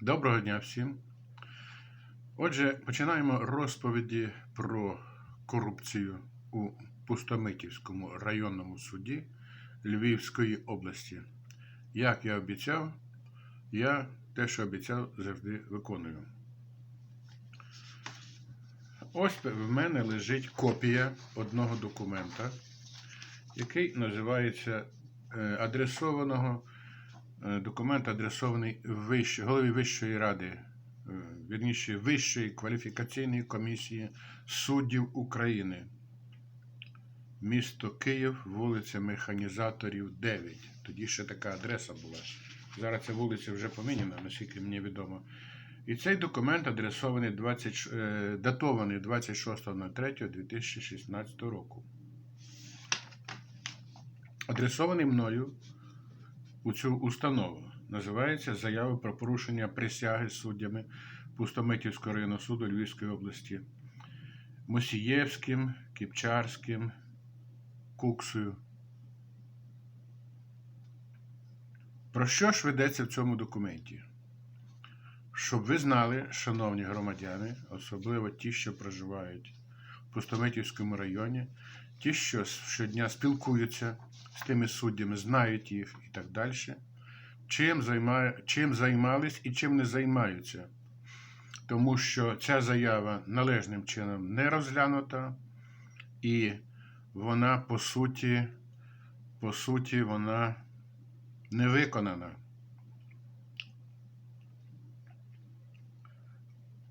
Доброго дня всім. Отже, починаємо розповіді про корупцію у Пустомитівському районному суді Львівської області. Як я обіцяв, я те, що обіцяв, завжди виконую. Ось в мене лежить копія одного документа, який називається е, адресованого документ адресований вищ, голові Вищої ради, е, вірніше Вищої кваліфікаційної комісії суддів України. Місто Київ, вулиця Механізаторів 9. Тоді ще така адреса була. Зараз ця вулиця вже поміняна, наскільки мені відомо. І цей документ адресований 20, е, датований 26.03.2016 року. Адресований мною у цю установу. Називається Заява про порушення присяги суддями Пустомитівського районного суду Львівської області Мосієвським, Кіпчарським, Куксою. Про що ж ведеться в цьому документі? Щоб ви знали, шановні громадяни, особливо ті, що проживають в Пустомитівському районі, ті, що щодня спілкуються з тими суддями, знають їх і так далі, чим, займає, чим займались і чим не займаються. Тому що ця заява належним чином не розглянута, і вона по суті, по суті, вона не виконана.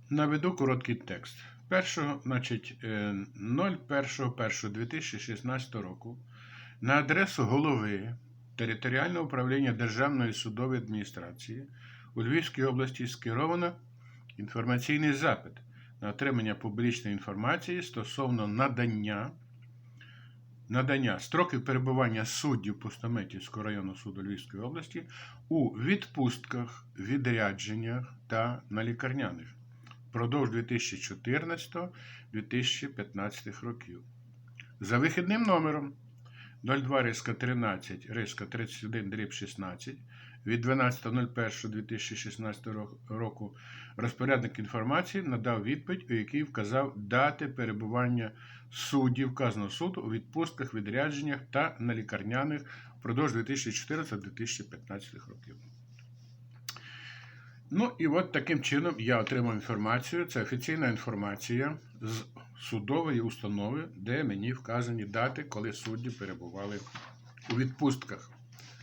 Наведу короткий текст. Першого, значить, е, 01.01.2016 року на адресу голови Територіального управління Державної судової адміністрації у Львівській області скеровано інформаційний запит на отримання публічної інформації стосовно надання, надання строків перебування суддів Пустомитівського районного суду Львівської області у відпустках, відрядженнях та на лікарняних впродовж 2014-2015 років. За вихідним номером 02 риска 13 риска 31 дріб 16 від 12.01.2016 року розпорядник інформації надав відповідь, у якій вказав дати перебування суддів вказаного суду у відпустках, відрядженнях та на лікарняних впродовж 2014-2015 років. Ну і от таким чином я отримав інформацію. Це офіційна інформація з судової установи, де мені вказані дати, коли судді перебували у відпустках.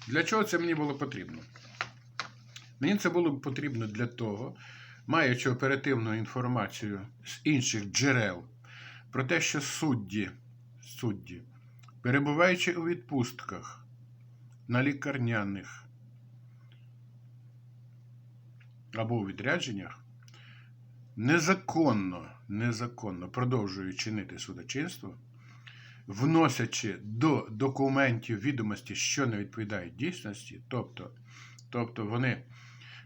Для чого це мені було потрібно? Мені це було потрібно для того, маючи оперативну інформацію з інших джерел про те, що судді, судді перебуваючи у відпустках на лікарняних або у відрядженнях, незаконно, незаконно продовжують чинити судочинство, вносячи до документів відомості, що не відповідають дійсності, тобто, тобто вони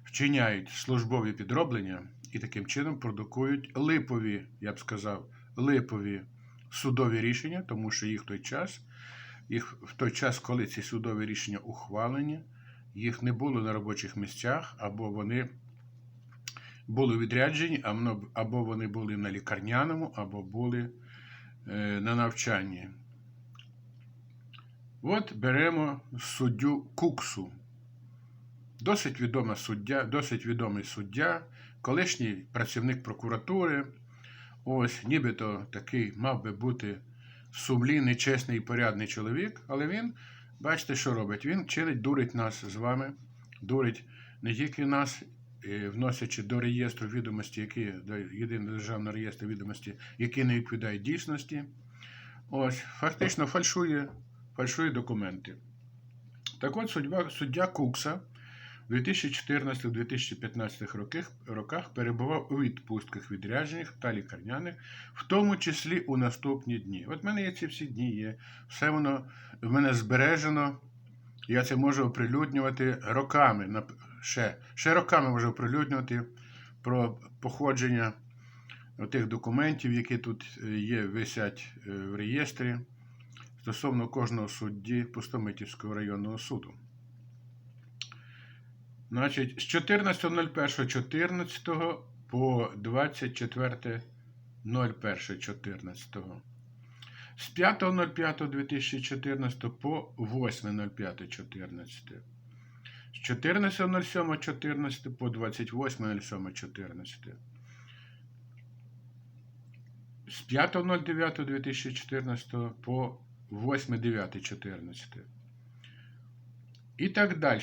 вчиняють службові підроблення і таким чином продукують липові, я б сказав, липові судові рішення, тому що їх в той час, їх в той час, коли ці судові рішення ухвалені, їх не було на робочих місцях, або вони були відряджені, або вони були на лікарняному, або були е, на навчанні. От беремо суддю Куксу. Досить відома суддя, досить відомий суддя, колишній працівник прокуратури. Ось, нібито такий мав би бути сумлінний, чесний і порядний чоловік, але він, бачите, що робить? Він чинить, дурить нас з вами, дурить не тільки нас, вносячи до реєстру відомості, які до єдиного державного реєстру відомості, які не відповідають дійсності. Ось, фактично фальшує, фальшує документи. Так от суддя, суддя Кукса в 2014-2015 роках, роках перебував у відпустках, відрядженнях та лікарняних, в тому числі у наступні дні. От в мене є ці всі дні, є. Все воно в мене збережено. Я це можу оприлюднювати роками. Ще, ще роками можу оприлюднювати про походження тих документів, які тут е, є, висять е, в реєстрі стосовно кожного судді Пустомитівського районного суду. Значить, з 14.01.14 по 24.01.14. З 5.05.2014 по 8.05.14. З 14.07.14 по 28.07.14. З 5.09.2014 по 8.09.14. І так далі.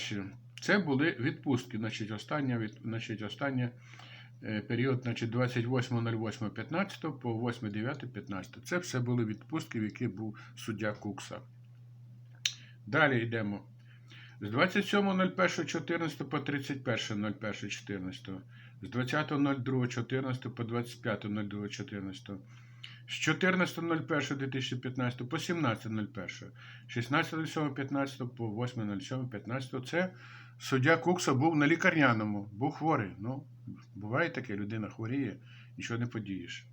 Це були відпустки. Значить, остання, від, значить, остання е, період значить, 28.08.15 по 8.9.15. Це все були відпустки, в які був суддя Кукса. Далі йдемо. З 27.01.14 по 31.01.14. З 20.02.14 по 25.02.14. З 14.01.2015 по 17.01. 16.07.15 по 8.07.15. Це суддя Кукса був на лікарняному, був хворий. Ну, буває таке, людина хворіє, нічого не подієш.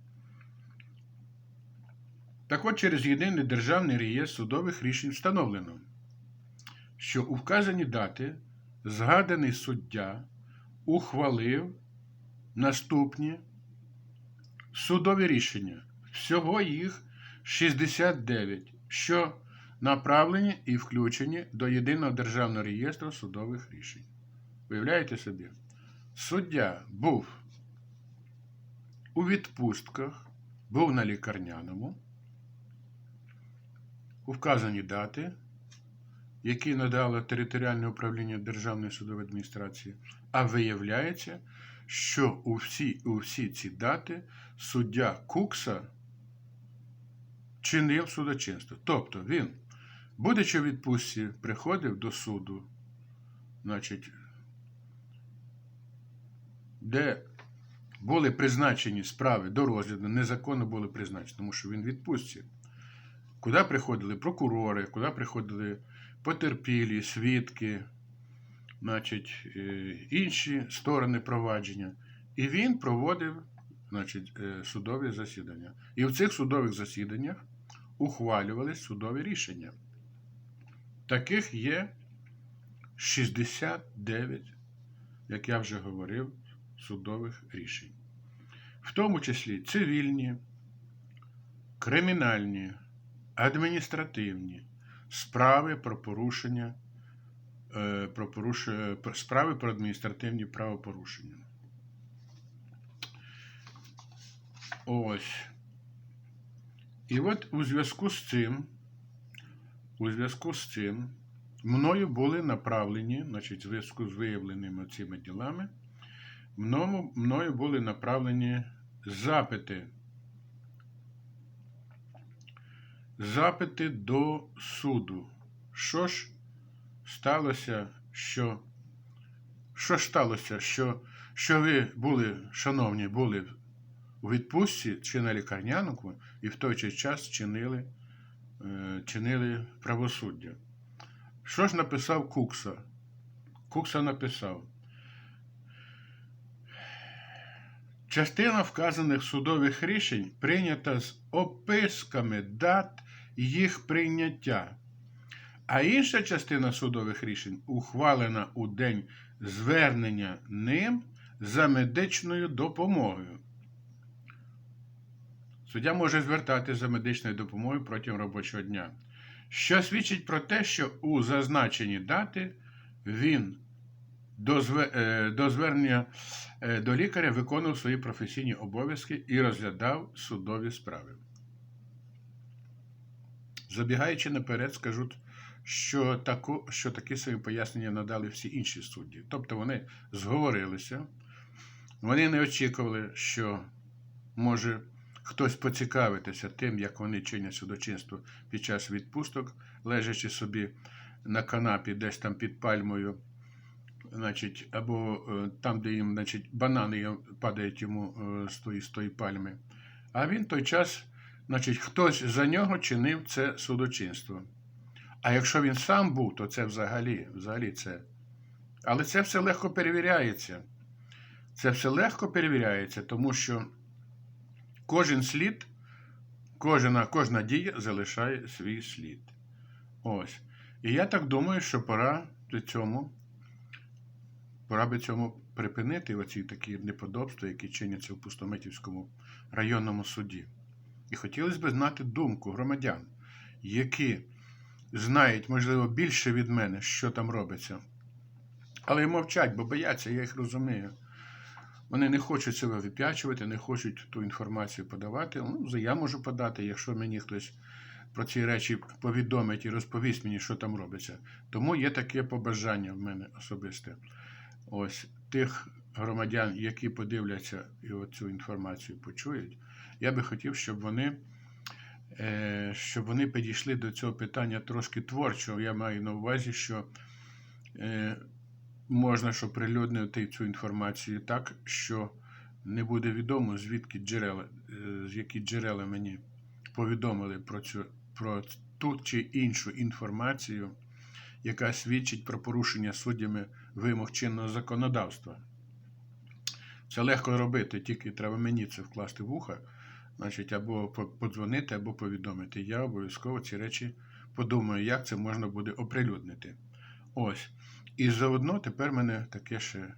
Так от через єдиний державний реєстр судових рішень встановлено, що у вказані дати згаданий суддя ухвалив наступні судові рішення. Всього їх 69, що направлені і включені до єдиного державного реєстру судових рішень. Уявляєте собі? Суддя був у відпустках, був на лікарняному, у вказані дати, які надало територіальне управління Державної судової адміністрації, а виявляється, що у всі, у всі ці дати суддя Кукса чинив судочинство. Тобто він, будучи у відпустці, приходив до суду, значить, де були призначені справи до розгляду, незаконно були призначені, тому що він в відпустці. Куди приходили прокурори, куди приходили потерпілі, свідки, значить, е, інші сторони провадження. І він проводив значить, е, судові засідання. І в цих судових засіданнях ухвалювались судові рішення. Таких є 69, як я вже говорив, судових рішень. В тому числі цивільні, кримінальні, адміністративні справи про порушення, е, про порушення справи про адміністративні правопорушення. Ось. І от у зв'язку з цим, у зв'язку з цим, мною були направлені, значить, в зв'язку з виявленими цими ділами, мною, мною були направлені запити. Запити до суду. Що ж сталося, що що ж сталося, що, що ви були, шановні, були у відпустці чи на лікарняному і в той же час чинили, е, чинили правосуддя. Що ж написав Кукса? Кукса написав. Частина вказаних судових рішень прийнята з описками дат їх прийняття, а інша частина судових рішень ухвалена у день звернення ним за медичною допомогою. Суддя може звертатися за медичною допомогою протягом робочого дня, що свідчить про те, що у зазначені дати він до звернення е, до лікаря виконував свої професійні обов'язки і розглядав судові справи. Забігаючи наперед, скажу, що таку, що такі свої пояснення надали всі інші судді. Тобто вони зговорилися, вони не очікували, що може хтось поцікавитися тим, як вони чинять судочинство під час відпусток, лежачи собі на канапі, десь там під пальмою, значить, або е, там, де їм значить, банани падають йому е, з тої, з тої пальми. А він той час, значить, хтось за нього чинив це судочинство. А якщо він сам був, то це взагалі, взагалі це. Але це все легко перевіряється. Це все легко перевіряється, тому що кожен слід, кожна, кожна дія залишає свій слід. Ось. І я так думаю, що пора при цьому пора би цьому припинити оці такі неподобства, які чиняться в Пустомитівському районному суді. І хотілося б знати думку громадян, які знають, можливо, більше від мене, що там робиться. Але й мовчать, бо бояться, я їх розумію. Вони не хочуть себе вип'ячувати, не хочуть ту інформацію подавати. Ну, я можу подати, якщо мені хтось про ці речі повідомить і розповість мені, що там робиться. Тому є таке побажання в мене особисте. Ось тих громадян, які подивляться і цю інформацію почують, я би хотів, щоб вони, е, щоб вони підійшли до цього питання трошки творчо. Я маю на увазі, що е, можна що прилюднити цю інформацію так, що не буде відомо, звідки джерела, е, з які джерела мені повідомили про цю про ту чи іншу інформацію, яка свідчить про порушення суддями вимог чинного законодавства. Це легко робити, тільки треба мені це вкласти в ухо, значить, або по- подзвонити, або повідомити. Я обов'язково ці речі подумаю, як це можна буде оприлюднити. Ось. І заодно тепер мене таке ще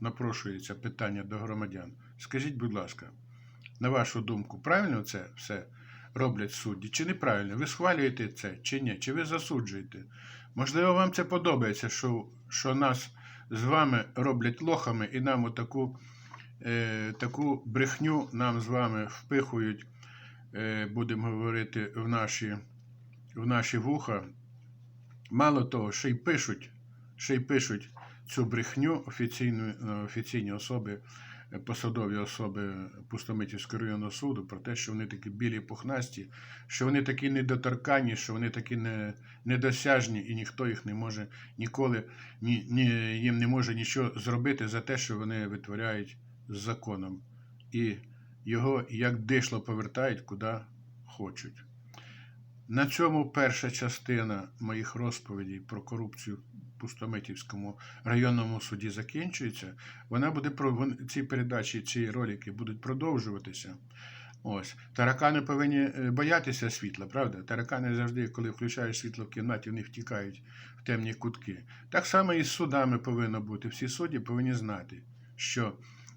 напрошується питання до громадян. Скажіть, будь ласка, на вашу думку, правильно це все роблять судді, чи неправильно? Ви схвалюєте це чи ні? Чи ви засуджуєте? Можливо, вам це подобається, що, що нас з вами роблять лохами і нам отаку таку брехню нам з вами впихують, е, будемо говорити, в наші, в наші вуха. Мало того, ще й пишуть, ще й пишуть цю брехню офіційну, е, офіційні особи, е, посадові особи Пустомитівського районного суду про те, що вони такі білі пухнасті, що вони такі недоторканні, що вони такі не, недосяжні, і ніхто їх не може ніколи ні, ні, їм не може нічого зробити за те, що вони витворяють з законом. І його як дишло повертають куди хочуть. На цьому перша частина моїх розповідей про корупцію в Пустомитівському районному суді закінчується. Вона буде ці передачі, ці ролики будуть продовжуватися. Ось таракани повинні е, боятися світла, правда? Таракани завжди, коли включаєш світло в кімнаті, вони втікають в темні кутки. Так само і з судами повинно бути. Всі судді повинні знати, що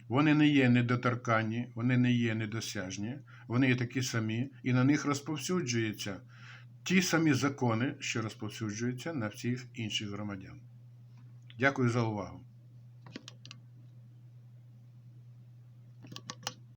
вони не є недоторканні, вони не є недосяжні, вони є такі самі, і на них розповсюджуються ті самі закони, що розповсюджуються на всіх інших громадян. Дякую за увагу.